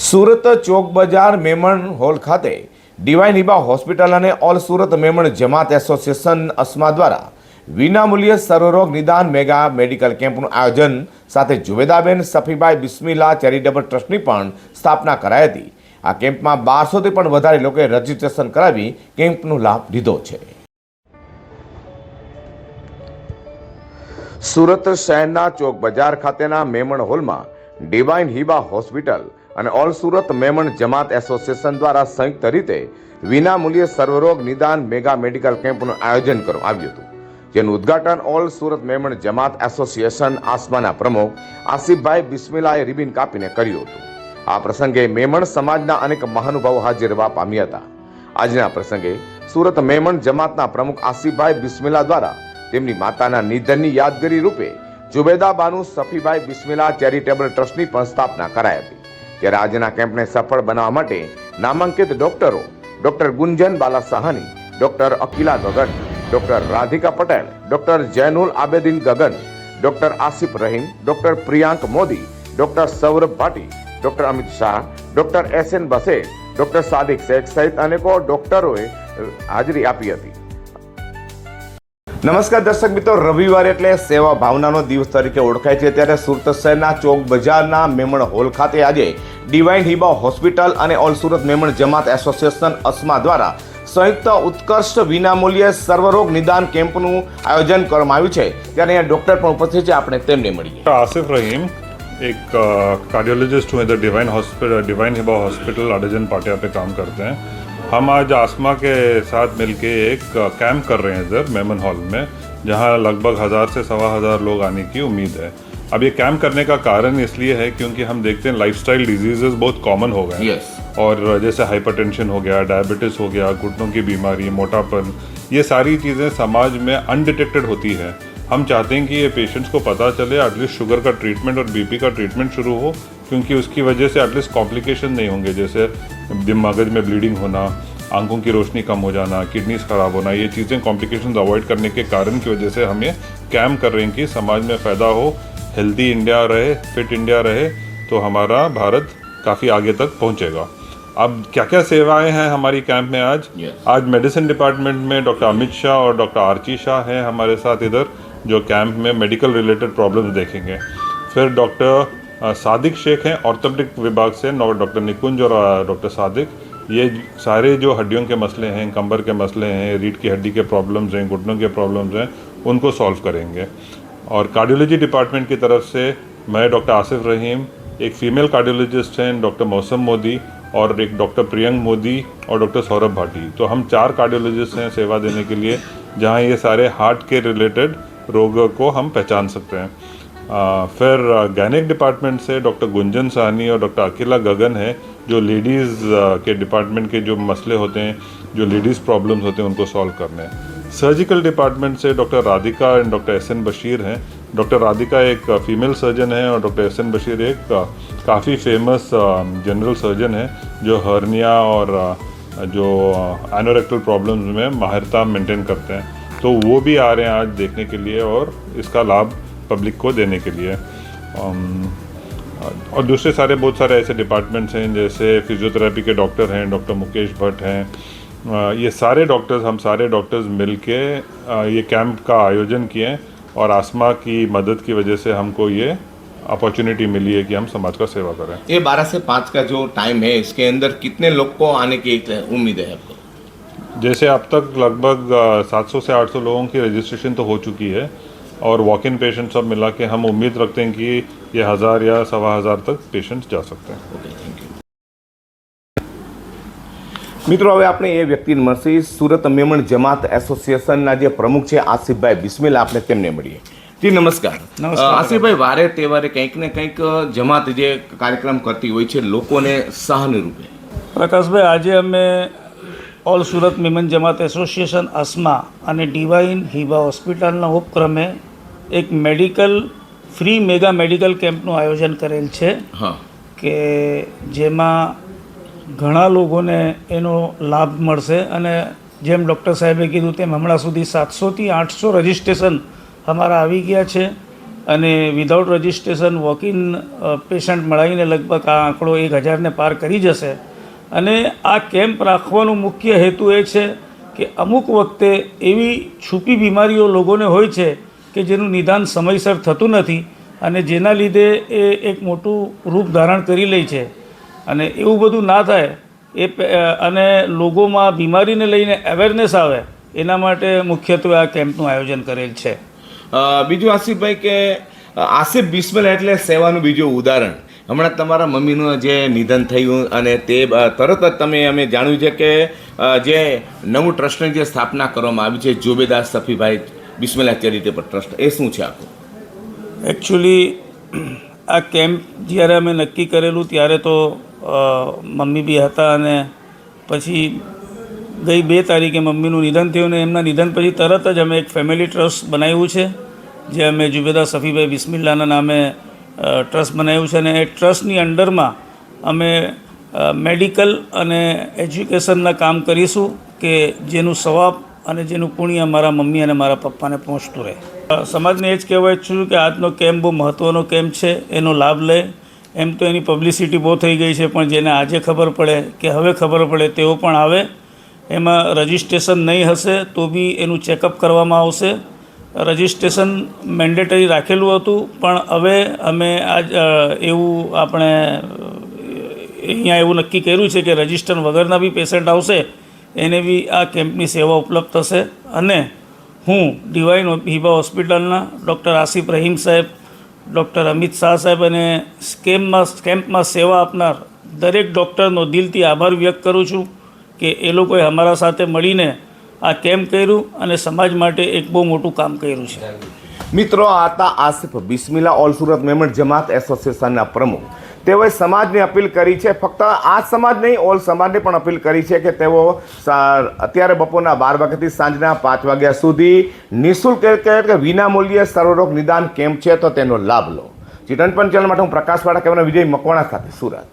Surat Chowk Bazaar Memon hall ખાતે divine Hiba hospital અને all Surat Memon Jamat association Asma દ્વારા વિનામૂલ્ય સર્વરોગ નિદાન મેગા મેડિકલ કેમ્પનું આયોજન સાથે જુવેદાબેન સફીભાઈ બિસ્મિલા ચેરિટેબલ ટ્રસ્ટની પણ સ્થાપના કરાઈ હતી. આ કેમ્પમાં બારસોથી પણ વધારે લોકોએ રજીસ્ટ્રેશન કરાવી કેમ્પનો લાભ લીધો છે. સુરત શહેરના ચોક બજાર ખાતેના મેમણ હોલમાં ડિવાઇન હિબા હોસ્પિટલ અને ઓલ સુરત મેમણ જમાત એસોસિએશન દ્વારા સંયુક્ત રીતે વિનામૂલ્યે સર્વરોગ નિદાન મેગા મેડિકલ કેમ્પનું આયોજન કરવામાં આવ્યું હતું, જેનું ઉદ્ઘાટન ઓલ સુરત મેમણ જમાત એસોસિએશન આસમાના પ્રમુખ આસિફભાઈ બિસ્મિલાએ રિબિન કાપીને કર્યું હતું. આ પ્રસંગે મેમણ સમાજના અનેક મહાનુભાવો હાજર રહેવા પામ્યા હતા. આજના પ્રસંગે સુરત મેમણ જમાતના પ્રમુખ આસિફભાઈ બિસ્મિલા દ્વારા તેમની માતાના નિધનની યાદગીરી રૂપે જુબેદાબાનું સફીભાઈ બિસ્મિલા ચેરિટેબલ ટ્રસ્ટની પણ સ્થાપના કરાઈ હતી. ત્યારે આજના કેમ્પને સફળ બનાવવા માટે નામાંકિત ડોક્ટરો doctor Gunjan Bala Sahani, doctor Akila Gagan, doctor Radhika Patel, doctor Zainul Abedin Gagan, doctor Asif Rahim, doctor Priyank Modi, doctor Saurabh Bhati, doctor Amit Shah, doctor S N Bashir, doctor Sadiq Shaikh સહિત અનેકો ડોક્ટરોએ હાજરી આપી હતી. નમસ્કાર દર્શક મિત્રો રવિવાર એટલે સેવા ભાવનાનો દિવસ તરીકે ઓળખાય છે ત્યારે સુરત શહેરના ચોક બજારના મેમણ હોલ ખાતે આજે ડિવાઇન હિબા હોસ્પિટલ અને ઓલ સુરત મેમણ જમાત એસોસિએશન અસ્મા દ્વારા સંયુક્ત ઉત્કર્ષ વિનામૂલ્યે સર્વરોગ નિદાન કેમ્પનું આયોજન કરવામાં આવ્યું છે ત્યારે અહીંયા ડોક્ટર પણ ઉપસ્થિત છે આપણે તેમને મળીએ डॉक्टर आसिफ रहीम एक कार्डियोलॉजिस्ट हूँ इधर divine hospital divine Hiba hospital Adajan Patiya पे काम करते हैं हम आज आसमा के साथ मिलके एक कैंप कर रहे हैं इधर मेमन हॉल में जहाँ लगभग हज़ार से सवा हज़ार लोग आने की उम्मीद है। अब ये कैंप करने का कारण इसलिए है क्योंकि हम देखते हैं लाइफस्टाइल डिजीजेस बहुत कॉमन हो गए हैं। Yes. और जैसे हाइपरटेंशन हो गया डायबिटीज़ हो गया घुटनों की बीमारी मोटापन ये सारी चीज़ें समाज में अनडिटेक्टेड होती है। हम चाहते हैं कि ये पेशेंट्स को पता चले एटलीस्ट शुगर का ट्रीटमेंट और बीपी का ट्रीटमेंट शुरू हो क्योंकि उसकी वजह से एटलीस्ट कॉम्प्लिकेशन नहीं होंगे। जैसे मगज में ब्लीडिंग होना आँखों की रोशनी कम हो जाना किडनीज खराब होना ये चीज़ें कॉम्प्लिकेशन अवॉइड करने के कारण की वजह से हम ये कैम्प कर रहे हैं कि समाज में फ़ायदा हो हेल्दी इंडिया रहे फिट इंडिया रहे तो हमारा भारत काफ़ी आगे तक पहुंचेगा। अब क्या क्या सेवाएँ हैं हमारी कैंप में आज? Yes. आज मेडिसिन डिपार्टमेंट में डॉक्टर अमित शाह और डॉक्टर आरची शाह हैं हमारे साथ इधर जो कैंप में मेडिकल रिलेटेड प्रॉब्लम्स देखेंगे। फिर डॉक्टर सादिक शेख हैं ऑर्थोपेडिक विभाग से डॉक्टर निकुंज और डॉक्टर सादिक। ये सारे जो हड्डियों के मसले हैं, कंबर के मसले हैं, रीढ़ की हड्डी के प्रॉब्लम्स हैं, घुटनों के प्रॉब्लम्स हैं, उनको सॉल्व करेंगे। और कार्डियोलॉजी डिपार्टमेंट की तरफ़ से मैं डॉक्टर आसिफ रहीम, एक फीमेल कार्डियोलॉजिस्ट हैं, डॉक्टर मौसम मोदी और एक डॉक्टर प्रियंक मोदी और डॉक्टर सौरभ भाटी। तो हम चार कार्डियोलॉजिस्ट हैं सेवा देने के लिए, जहाँ ये सारे हार्ट के रिलेटेड रोगों को हम पहचान सकते हैं। फिर गैनिक डिपार्टमेंट से डॉक्टर गुंजन साहनी और डॉक्टर अकेला गगन है, जो लेडीज़ के डिपार्टमेंट के जो मसले होते हैं, जो लेडीज़ प्रॉब्लम्स होते हैं, उनको सॉल्व करने हैं। सर्जिकल डिपार्टमेंट से doctor Radhika and doctor S N Bashir हैं। डॉक्टर राधिका एक फीमेल सर्जन है और डॉक्टर एस एन बशीर एक काफ़ी फ़ेमस जनरल सर्जन है, जो हर्निया और जो एनोरेक्टल प्रॉब्लम्स में माहिरता मेंटेन करते हैं। तो वो भी आ रहे हैं आज देखने के लिए और इसका लाभ पब्लिक को देने के लिए। अम, और दूसरे सारे बहुत सारे ऐसे डिपार्टमेंट्स हैं जैसे फिजियोथेरेपी के डॉक्टर हैं डॉक्टर मुकेश भट्ट हैं। ये सारे डॉक्टर्स हम सारे डॉक्टर्स मिल के ये कैंप का आयोजन किए हैं और आसमा की मदद की वजह से हमको ये अपॉर्चुनिटी मिली है कि हम समाज का सेवा करें। ये बारह से पाँच का जो टाइम है इसके अंदर कितने लोग को आने की उम्मीद है आपको? जैसे अब तक लगभग 700 से 800 लोगों की रजिस्ट्रेशन तो हो चुकी है। और वॉक इन पेशेंट सब मिला के हम उम्मीद रखते हैं कि ये हज़ार या सवा हज़ार तक पेशेंट्स जा सकते हैं ઓકે થેન્ક યુ મિત્રો હવે આપણે એ વ્યક્તિને મળશે સુરત મેમણ જમાત એસોસિએશનના જે પ્રમુખ છે આસિફભાઈ બિસ્મિલ આપણે તેમને મળીએ જી નમસ્કાર નમસ્કાર. અ, આસિફભાઈ વારે તહેવારે કંઈક ને કંઈક જમાત જે કાર્યક્રમ કરતી હોય છે લોકોને સહન રૂપે પ્રકાશભાઈ આજે અમે ઓલ સુરત મિમન જમાત એસોસિએશન અસ્મા અને ડિવાઇન હિબા હોસ્પિટલના ઉપક્રમે એક મેડિકલ ફ્રી મેગા મેડિકલ કેમ્પનું આયોજન કરેલ છે કે જેમાં ઘણા લોકોને એનો લાભ મળશે અને જેમ ડૉક્ટર સાહેબે કીધું તેમ હમણાં સુધી સાતસોથી આઠસો રજિસ્ટ્રેશન અમારા આવી ગયા છે અને without registration walk in patient મળાવીને લગભગ આ આંકડો એક હજારને પાર કરી જશે. અને આ કેમ્પ રાખવાનો મુખ્ય હેતુ એ છે કે અમુક વખતે એવી છુપી બીમારીઓ લોકોને હોય છે કે જેનું નિદાન સમયસર થતું નથી અને જેના લીધે એ એક મોટું રૂપ ધારણ કરી લે છે. અને એવું બધું ના થાય, એ અને લોકોમાં બીમારીને લઈને અવેરનેસ આવે, એના માટે મુખ્યત્વે આ કેમ્પનું આયોજન કરેલ છે. બીજું આસિફભાઈ કે આસિફ બિસ્મિલ એટલે સેવાનું બીજું ઉદાહરણ. હમણાં તમારા મમ્મીનું જે નિધન થયું અને તે તરત જ તમે, અમે જાણ્યું છે કે જે નવું ટ્રસ્ટની જે સ્થાપના કરવામાં આવી છે જુબેદાસ સફીભાઈ બિસ્મિલ્લા ચેરિટેબલ ટ્રસ્ટ? એ શું છે આખું? એકચ્યુઅલી આ કેમ્પ જ્યારે અમે નક્કી કરેલું ત્યારે તો મમ્મી બી હતા અને પછી ગઈ બે તારીખે મમ્મીનું નિધન થયું ને એમના નિધન પછી તરત જ અમે એક ફેમિલી ટ્રસ્ટ બનાવ્યું છે, જે અમે જુબેદા સફીભાઈ બિસ્મિલ્લાના નામે ટ્રસ્ટ બનાવ્યું છે અને એ ટ્રસ્ટની અંડરમાં અમે મેડિકલ અને એજ્યુકેશનના કામ કરીશું કે જેનું સવાબ અને જેનું પુણ્ય મારા મમ્મી અને મારા પપ્પાને પહોંચતું રહે. સમાજને એ જ કહેવાય છું કે આજનો કેમ્પ બહુ મહત્ત્વનો કેમ્પ છે, એનો લાભ લે. એમ તો એની પબ્લિસિટી બહુ થઈ ગઈ છે, પણ જેને આજે ખબર પડે કે હવે ખબર પડે તેઓ પણ આવે. એમાં રજિસ્ટ્રેશન નહીં હશે તો બી એનું ચેકઅપ કરવામાં આવશે. રજિસ્ટ્રેશન મેન્ડેટરી રાખેલું હતું, પણ હવે અમે આજ એવું આપણે અહીંયા એવું નક્કી કર્યું છે કે રજિસ્ટર વગરના બી પેશન્ટ આવશે. એને બી આ કેમ્પની સેવા ઉપલબ્ધ થશે. અને હું ડિવાઇન હિબા હોસ્પિટલના ડૉક્ટર આસિફ રહીમ સાહેબ, ડૉક્ટર અમિત શાહ સાહેબ અને કેમ્પમાં કેમ્પમાં સેવા આપનાર દરેક ડૉક્ટરનો દિલથી આભાર વ્યક્ત કરું છું કે એ લોકોએ અમારા સાથે મળીને આ કેમ્પ કર્યું અને સમાજ માટે એક બહુ મોટું કામ કર્યું છે. મિત્રો, આ હતા આસિફ બિસ્મિલા ઓલ સુરત મેમણ જમાત એસોસિએશનના પ્રમુખ. તેઓએ સમાજને અપીલ કરી છે. ફક્ત આ સમાજ નહીં, ઓલ સમાજને પણ અપીલ કરી છે કે તેઓ અત્યારે બપોરના બાર વાગ્યાથી સાંજના પાંચ વાગ્યા સુધી નિઃશુલ્ક કે વિનામૂલ્યે સર્વરોગ નિદાન કેમ્પ છે તો તેનો લાભ લો. ચિટન પણ માટે હું પ્રકાશવાળા કેમેરા વિજય મકવાણા સાથે સુરત.